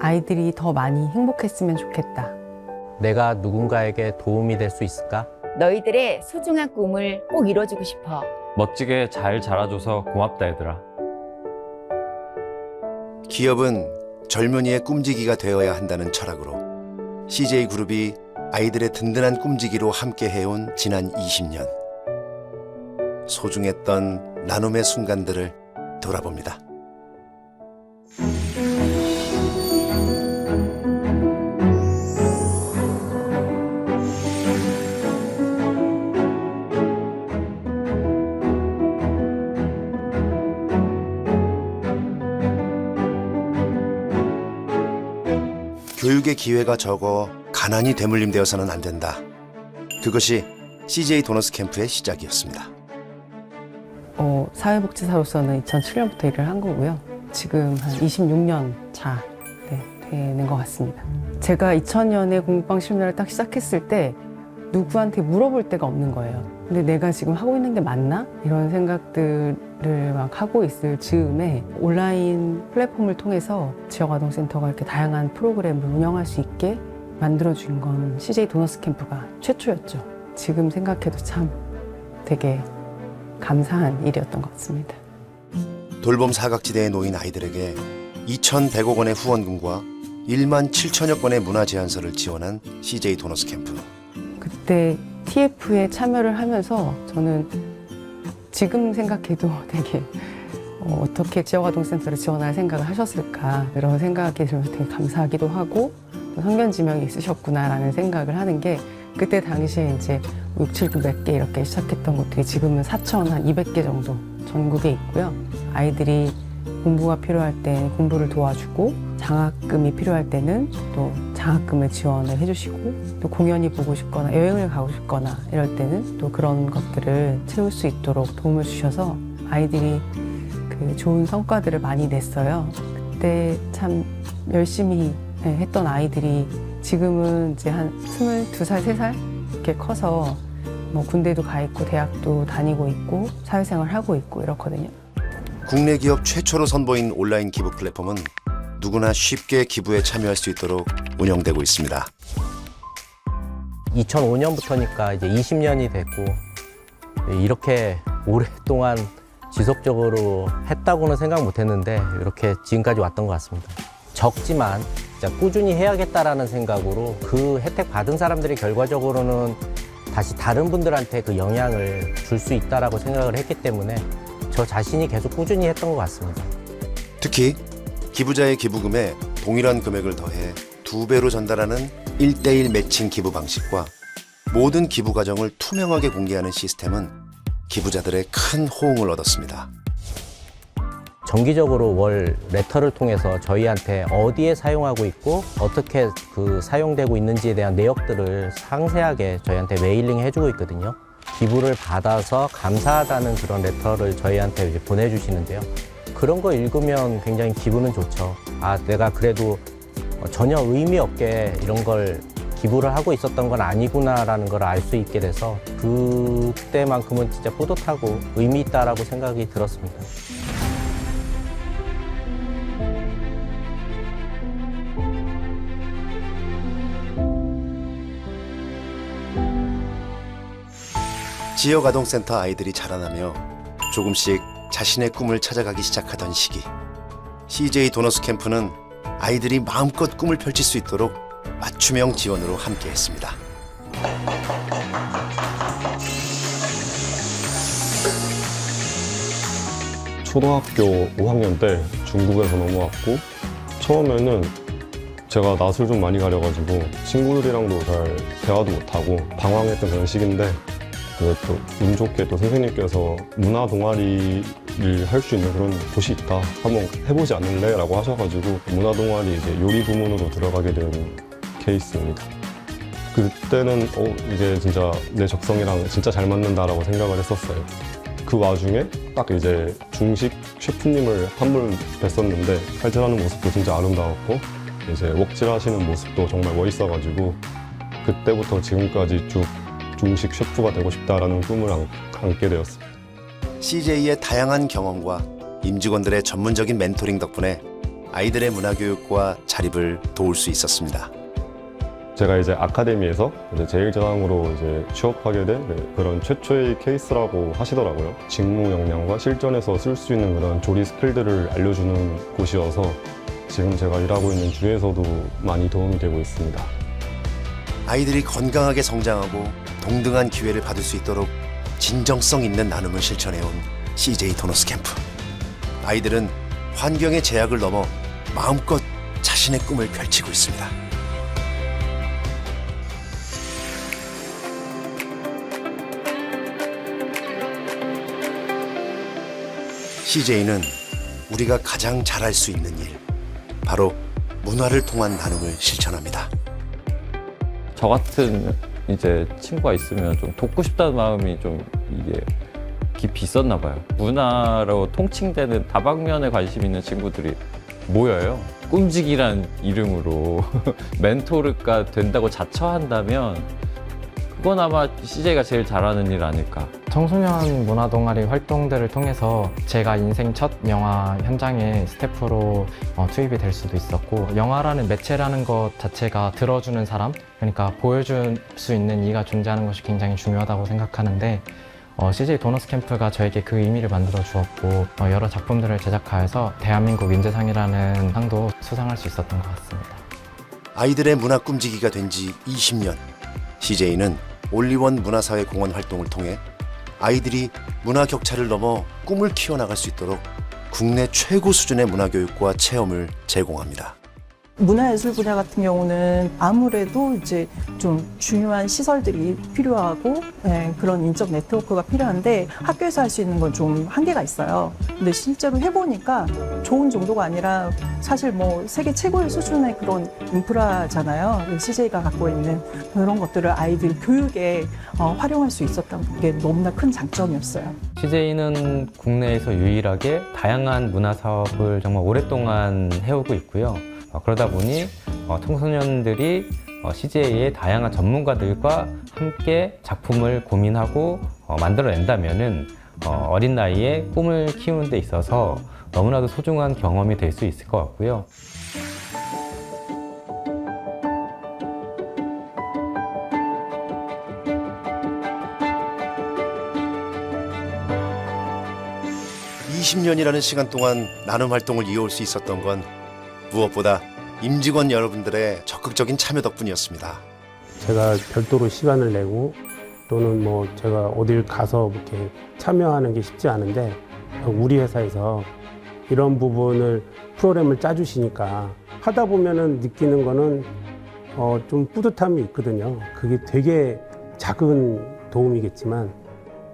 아이들이 더 많이 행복했으면 좋겠다. 내가 누군가에게 도움이 될 수 있을까? 너희들의 소중한 꿈을 꼭 이뤄주고 싶어. 멋지게 잘 자라줘서 고맙다 얘들아. 기업은 젊은이의 꿈지기가 되어야 한다는 철학으로 CJ 그룹이 아이들의 든든한 꿈지기로 함께 해온 지난 20년. 소중했던 나눔의 순간들을 돌아봅니다. 교육의 기회가 적어 가난이 대물림되어서는 안 된다. 그것이 CJ 도너스 캠프의 시작이었습니다. 어, 사회복지사로서는 2007년부터 일을 한 거고요. 지금 한 26년 차 네, 되는 것 같습니다. 제가 2000년에 공부방 실무를 딱 시작했을 때 누구한테 물어볼 데가 없는 거예요. 근데 내가 지금 하고 있는 게 맞나? 이런 생각들 을막 하고 있을 즈음에 온라인 플랫폼을 통해서 지역아동센터가 이렇게 다양한 프로그램을 운영할 수 있게 만들어준 건 CJ 도너스 캠프가 최초였죠. 지금 생각해도 참 되게 감사한 일이었던 것 같습니다. 돌봄 사각지대에 놓인 아이들에게 2,100억 원의 후원금과 1만 7천여 건의 문화 제안서를 지원한 CJ 도너스 캠프. 그때 TF에 참여를 하면서 저는 지금 생각해도 되게 어, 어떻게 지역아동센터를 지원할 생각을 하셨을까 이런 생각이 들면서 되게 감사하기도 하고 또 성견지명이 있으셨구나라는 생각을 하는 게 그때 당시에 이제 6, 7, 9몇개 이렇게 시작했던 것들이 지금은 4천 한 200개 정도 전국에 있고요. 아이들이 공부가 필요할 때 공부를 도와주고 장학금이 필요할 때는 또 장학금을 지원을 해주시고 또 공연이 보고 싶거나 여행을 가고 싶거나 이럴 때는 또 그런 것들을 채울 수 있도록 도움을 주셔서 아이들이 그 좋은 성과들을 많이 냈어요. 그때 참 열심히 네, 했던 아이들이 지금은 이제 한 22살, 3살 이렇게 커서 뭐 군대도 가 있고 대학도 다니고 있고 사회생활 하고 있고 이렇거든요. 국내 기업 최초로 선보인 온라인 기부 플랫폼은 누구나 쉽게 기부에 참여할 수 있도록 운영되고 있습니다. 2005년부터니까 이제 20년이 됐고 이렇게 오랫동안 지속적으로 했다고는 생각 못 했는데 이렇게 지금까지 왔던 것 같습니다. 적지만 꾸준히 해야겠다라는 생각으로 그 혜택 받은 사람들이 결과적으로는 다시 다른 분들한테 그 영향을 줄 수 있다라고 생각을 했기 때문에 저 자신이 계속 꾸준히 했던 것 같습니다. 특히 기부자의 기부금에 동일한 금액을 더해 두 배로 전달하는 1대1 매칭 기부 방식과 모든 기부 과정을 투명하게 공개하는 시스템은 기부자들의 큰 호응을 얻었습니다. 정기적으로 월 레터를 통해서 저희한테 어디에 사용하고 있고 어떻게 그 사용되고 있는지에 대한 내역들을 상세하게 저희한테 메일링 해주고 있거든요. 기부를 받아서 감사하다는 그런 레터를 저희한테 이제 보내주시는데요. 그런 거 읽으면 굉장히 기분은 좋죠. 아, 내가 그래도 전혀 의미 없게 이런 걸 기부를 하고 있었던 건 아니구나라는 걸 알 수 있게 돼서 그때만큼은 진짜 뿌듯하고 의미 있다라고 생각이 들었습니다. 지역 아동센터 아이들이 자라나며 조금씩 자신의 꿈을 찾아가기 시작하던 시기. CJ 도너스 캠프는 아이들이 마음껏 꿈을 펼칠 수 있도록 맞춤형 지원으로 함께했습니다. 초등학교 5학년 때 중국에서 넘어왔고 처음에는 제가 낯을 좀 많이 가려가지고 친구들이랑도 잘 대화도 못하고 방황했던 그런 시기인데 그또 운 좋게 또 선생님께서 문화 동아리를 할 수 있는 그런 곳이 있다. 한번 해보지 않을래? 라고 하셔가지고 문화 동아리 이제 요리 부문으로 들어가게 된 케이스입니다. 그때는 어 이게 진짜 내 적성이랑 진짜 잘 맞는다라고 생각을 했었어요. 그 와중에 딱 이제 중식 셰프님을 한 분 뵀었는데 칼질하는 모습도 진짜 아름다웠고 이제 웍질 하시는 모습도 정말 멋있어가지고 그때부터 지금까지 쭉 중식 셰프가 되고 싶다라는 꿈을 안, 안게 되었습니다. CJ의 다양한 경험과 임직원들의 전문적인 멘토링 덕분에 아이들의 문화교육과 자립을 도울 수 있었습니다. 제가 이제 아카데미에서 이제 제일제당으로 이제 취업하게 된 네, 그런 최초의 케이스라고 하시더라고요. 직무 역량과 실전에서 쓸 수 있는 그런 조리 스킬들을 알려주는 곳이어서 지금 제가 일하고 있는 주에서도 많이 도움이 되고 있습니다. 아이들이 건강하게 성장하고 동등한 기회를 받을 수 있도록 진정성 있는 나눔을 실천해온 CJ 도너스 캠프. 아이들은 환경의 제약을 넘어 마음껏 자신의 꿈을 펼치고 있습니다. CJ는 우리가 가장 잘할 수 있는 일, 바로 문화를 통한 나눔을 실천합니다. 저 같은 이제 친구가 있으면 좀 돕고 싶다는 마음이 좀 이게 깊이 있었나 봐요. 문화로 통칭되는 다방면에 관심 있는 친구들이 모여요. 꿈직이란 이름으로 멘토르가 된다고 자처한다면 그건 아마 CJ가 제일 잘하는 일 아닐까. 청소년 문화 동아리 활동들을 통해서 제가 인생 첫 영화 현장에 스태프로 어, 투입이 될 수도 있었고 영화라는 매체라는 것 자체가 들어주는 사람 그러니까 보여줄 수 있는 이가 존재하는 것이 굉장히 중요하다고 생각하는데 어, CJ 도너스 캠프가 저에게 그 의미를 만들어 주었고 어, 여러 작품들을 제작하여서 대한민국 인재상이라는 상도 수상할 수 있었던 것 같습니다. 아이들의 문화 꿈지기가 된 지 20년. CJ는 올리원 문화사회 공헌 활동을 통해 아이들이 문화 격차를 넘어 꿈을 키워나갈 수 있도록 국내 최고 수준의 문화 교육과 체험을 제공합니다. 문화예술 분야 같은 경우는 아무래도 이제 좀 중요한 시설들이 필요하고 예, 그런 인적 네트워크가 필요한데 학교에서 할 수 있는 건 좀 한계가 있어요. 근데 실제로 해보니까 좋은 정도가 아니라 사실 뭐 세계 최고의 수준의 그런 인프라잖아요. CJ가 갖고 있는 그런 것들을 아이들 교육에 어, 활용할 수 있었던 게 너무나 큰 장점이었어요. CJ는 국내에서 유일하게 다양한 문화 사업을 정말 오랫동안 해오고 있고요. 어, 그러다 보니 어, 청소년들이 어, CJ의 다양한 전문가들과 함께 작품을 고민하고 어, 만들어낸다면은 어, 어린 나이에 꿈을 키우는 데 있어서 너무나도 소중한 경험이 될 수 있을 것 같고요. 이십 년이라는 시간 동안 나눔 활동을 이어올 수 있었던 건 무엇보다 임직원 여러분들의 적극적인 참여 덕분이었습니다. 제가 별도로 시간을 내고 또는 뭐 제가 어딜 가서 이렇게 참여하는 게 쉽지 않은데 우리 회사에서 이런 부분을 프로그램을 짜주시니까 하다 보면은 느끼는 거는 어, 좀 뿌듯함이 있거든요. 그게 되게 작은 도움이겠지만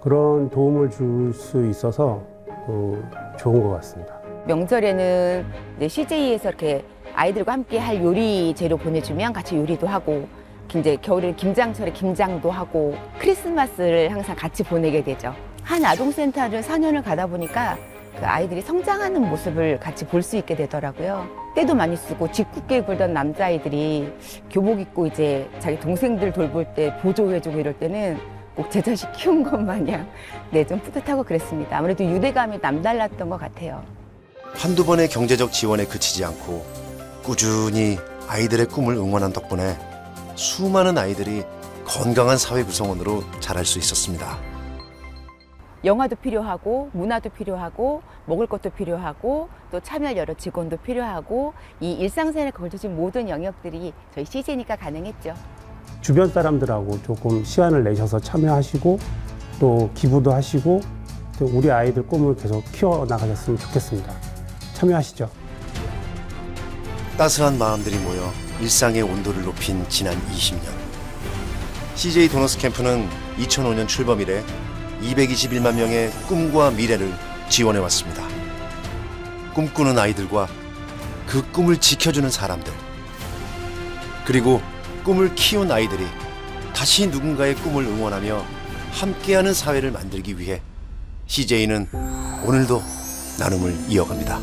그런 도움을 줄 수 있어서 어, 좋은 것 같습니다. 명절에는 이제 CJ에서 이렇게 아이들과 함께 할 요리 재료 보내주면 같이 요리도 하고 이제 겨울에 김장철에 김장도 하고 크리스마스를 항상 같이 보내게 되죠. 한 아동센터를 4년을 가다 보니까 그 아이들이 성장하는 모습을 같이 볼 수 있게 되더라고요. 때도 많이 쓰고 짓궂게 굴던 남자아이들이 교복 입고 이제 자기 동생들 돌볼 때 보조해주고 이럴 때는 꼭 제 자식 키운 것 마냥 네, 좀 뿌듯하고 그랬습니다. 아무래도 유대감이 남달랐던 것 같아요. 한두 번의 경제적 지원에 그치지 않고 꾸준히 아이들의 꿈을 응원한 덕분에 수많은 아이들이 건강한 사회 구성원으로 자랄 수 있었습니다. 영화도 필요하고 문화도 필요하고 먹을 것도 필요하고 또 참여할 여러 직원도 필요하고 이 일상생활에 걸쳐진 모든 영역들이 저희 CJ니까 가능했죠. 주변 사람들하고 조금 시간을 내셔서 참여하시고 또 기부도 하시고 또 우리 아이들 꿈을 계속 키워 나가셨으면 좋겠습니다. 참여하시죠. 따스한 마음들이 모여 일상의 온도를 높인 지난 20년. CJ 도너스 캠프는 2005년 출범 이래 221만 명의 꿈과 미래를 지원해 왔습니다. 꿈꾸는 아이들과 그 꿈을 지켜주는 사람들. 그리고 꿈을 키운 아이들이 다시 누군가의 꿈을 응원하며 함께하는 사회를 만들기 위해 CJ는 오늘도 나눔을 이어갑니다.